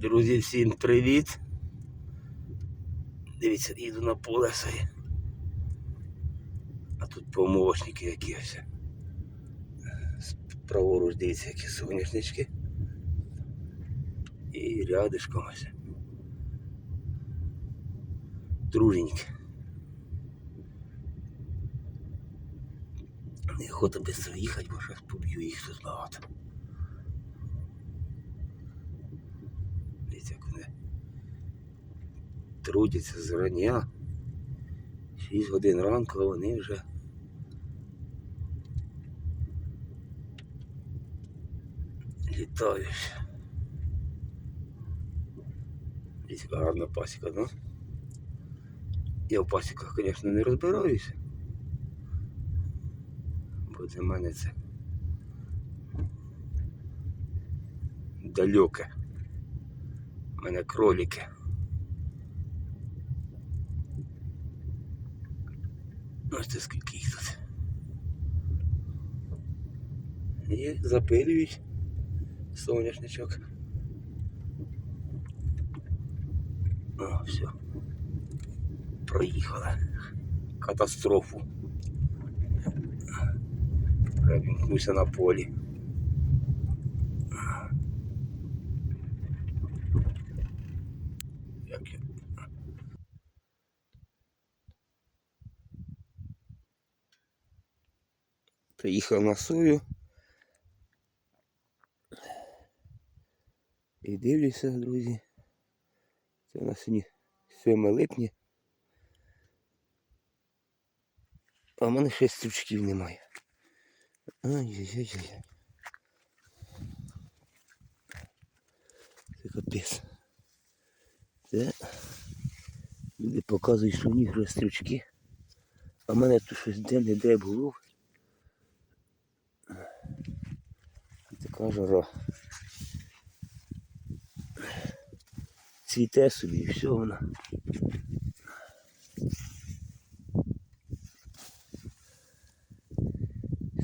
Друзі, всім привіт. Дивіться, їду на поле своє. А тут помощники якісь. Праворуч дивіться, які соняшнички. І рядишком ось. Друженьки. Неохота швидко їхати, бо зараз поб'ю їх тут багато. Дивіться, як вони трудяться зрання. 6 годин ранку, а вони вже літають. Дивіться, гарна пасіка, ну? Я в пасіках, звісно, не розбираюся. Бо для мене це далеке. У мене кролики. Ось це скільки їх тут. І запилюють соняшничок. О, все. Проїхали. Катастрофу. Перевімкнувся на полі. Приїхав на сою. І дивлюся, друзі. Це у нас сьогодні 7 липня. А в мене ще стручків немає. Ай-яй-яй-яй. Це капець. Це люди показують, що в них вже стручки. А в мене тут щось де-не-де було. Така. Цвіте собі і все вона.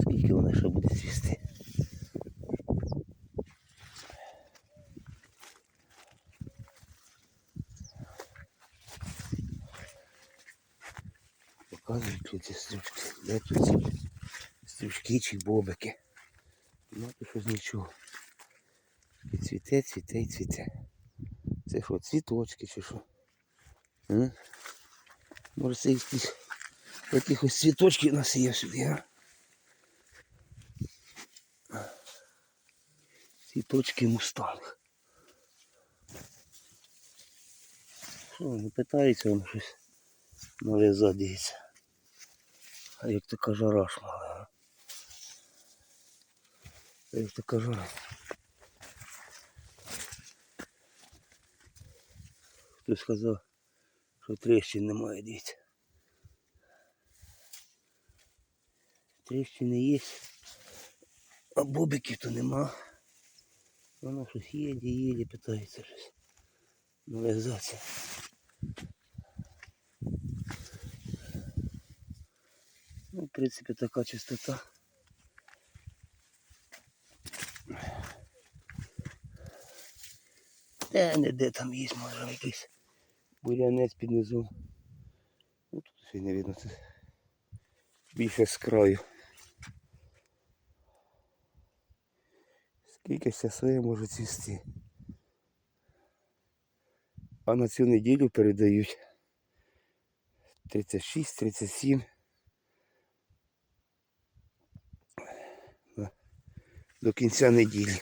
Скільки вона ще буде цвісти? Показують тут ці стрічки. Де тут ці стрічки чи бобики? Тут щось нічого. І цвіте, цвіте і цвіте. Це що, цвіточки чи що? А? Може це якісь якихось цвіточків насіяв сюди, а? Цвіточки мустанг. Що, не питається воно щось нове задіється. А як така жара ж мала, а? Як така жара. Хтось сказав, що тріщин немає, дивіться. Тріщини є, а бобиків то нема. Воно щось їде, їде, питається щось. Нализатися. Ну, в принципі, така чистота. Де не де там є, може якийсь бурянець під низом. Ну тут ще не видно це більше з краю. Скільки своє може цвісти. А на цю неділю передають 36-37. До кінця неділі.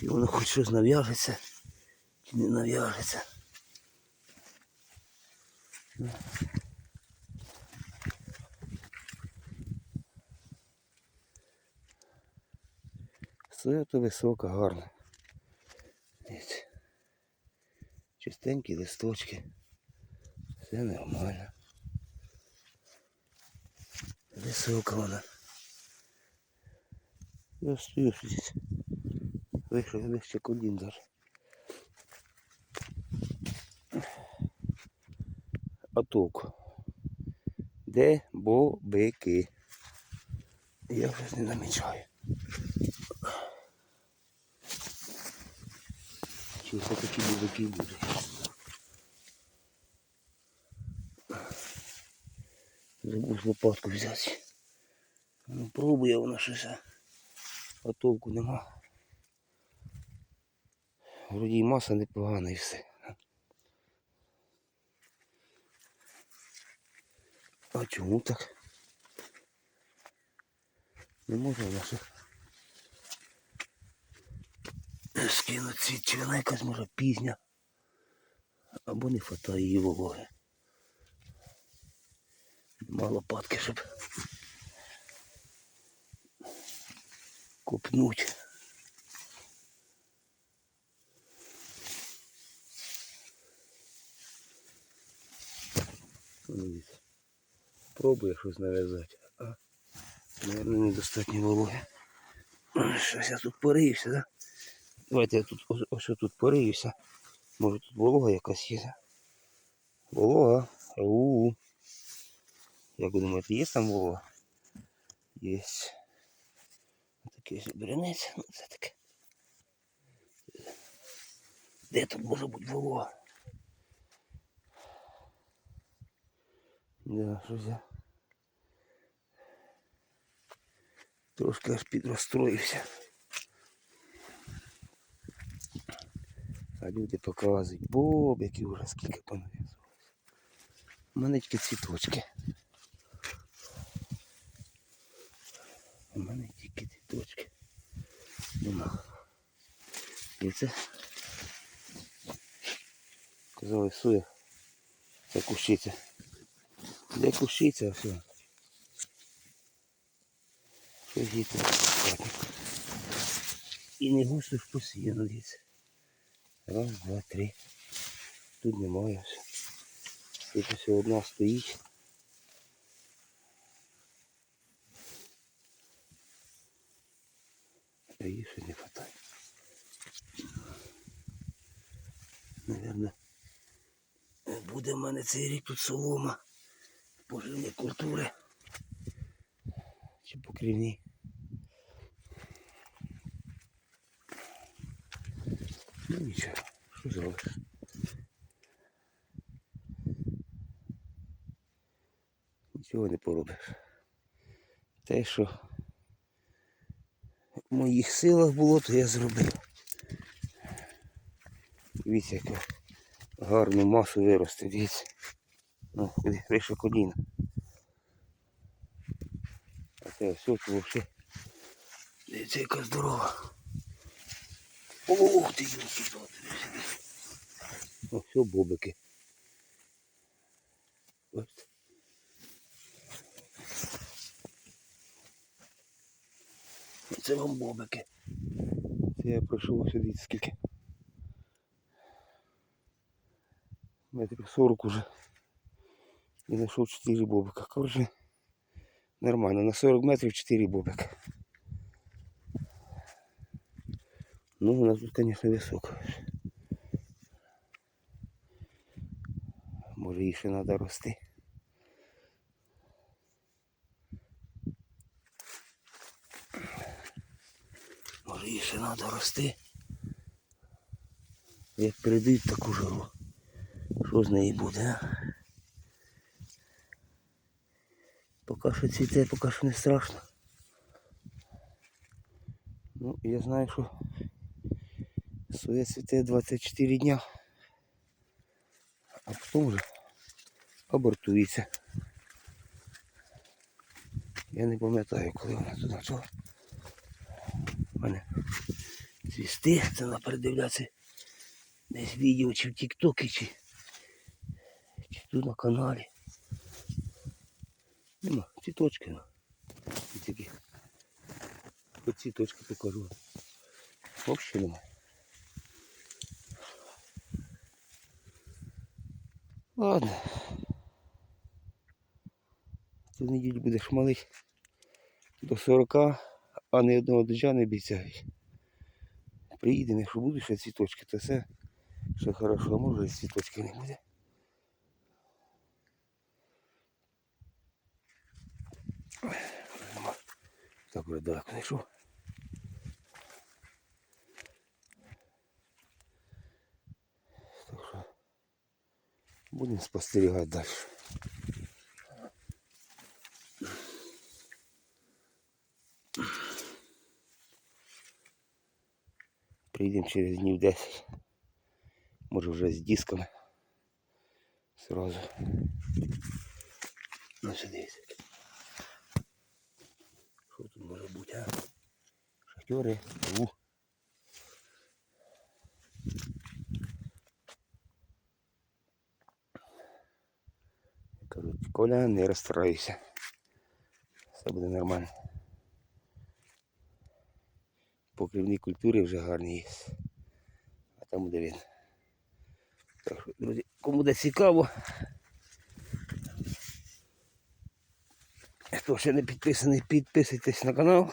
Чи воно хоч щось нав'яжеться, чи не нав'яжеться. Все то висока, гарна. Чистенькі листочки. Все нормально. Висока вона. Здесь. Вийшов вище колін даже. А толку? Де бобики? Я щось не намічаю. Чи все-таки бубики будуть. Забув лопатку взяти. Ну, пробує вона щось, толку нема. Вроді і маса непогана і все. А чому так? Не вона ще скинути цвіт, чи вона якась може пізня. Або не хватає її вологи. Нема лопатки, щоб купнуть. Дивіться. Пробує щось нав'язати, а Наверное, недостатньо вологи. Щось я тут пориюся, да? Давайте я тут ось, ось тут пориюся. Може тут волога якась є. Волога. У-у-у. Як ви думаєте, є там волога? Є. Такий брянець. Ну це таке. Де тут може бути волога? Да, щось я. Трошки аж підрозстроївся. А люди показують. Боб, які вже скільки понав'язувалися. У мене тільки цвіточки. У мене тільки цвіточки. Нема. І це казали сує. Це кущиця. Де кущиця, все. Тут достатньо. І не густо ж посіяно, дивіться. Раз, два, три. Тут немає все. Тут ось одна стоїть. А її ще не хватає. Наверно, буде в мене цей рік тут солома. Поживні культури. Чи покрівні. Ну нічого, що зробиш? Нічого не поробиш. Те, що в моїх силах було, то я зробив. Дивіться, яку гарну масу виросте, дивіться. Ну, вище коліна. А це все вовши. Дивіться, яка здорова. Ох ти, юрки, О, все бобики. Ось. Це вам бобики. Це я пройшов сюди скільки. Метрів 40 уже. І знайшов 4 бобика. Коротше, нормально. На 40 метрів 4 бобика. Ну, у нас тут, конечно, високо. Може їй ще треба рости. Може їй ще треба рости. Як передають таку жару. Що з неї буде, а? Поки що цвіте, поки що не страшно. Ну, я знаю, що своє цвіте 24 дня. А потім вже обортується. Я не пам'ятаю, коли вона тут почала. У мене цвісти, це треба передивлятися десь відео чи в Тіктокі, чи, чи тут на каналі. Нема, цвіточки. ну. І такі. Хоч цвіточки покажу. Взагалі нема. Ладно. Цю неділю будеш малий до 40, а ні одного дождя не обіцяють. Приїдемо, якщо будуть ще цвіточки, то все ще хорошо, а може і цвіточки не буде. Ой, нема. Так вже далеко не йшов. Будемо спостерігати далі. Прийдемо через днів 10. Може вже з дисками. Сразу. Ну що дивіться. Може бути, а? Шахтери, у. Кажуть, Коля, не розстраюйся. Все буде нормально. Покривні культури вже гарні є. А там буде він. Так що, друзі, кому буде цікаво. Хто ще не підписаний, підписуйтесь на канал.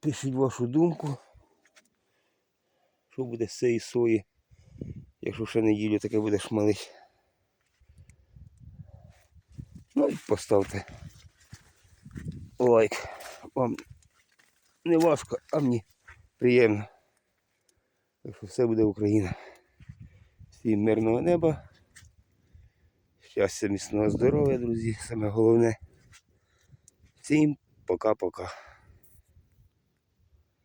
Пишіть вашу думку. Що буде з цієї сої, якщо ще неділю таке буде шмалить. Ну і поставте лайк. Вам не важко, а мені приємно. Так що все буде Україна. Всім мирного неба. Щастя, міцного здоров'я, друзі, саме головне. Всім пока-пока.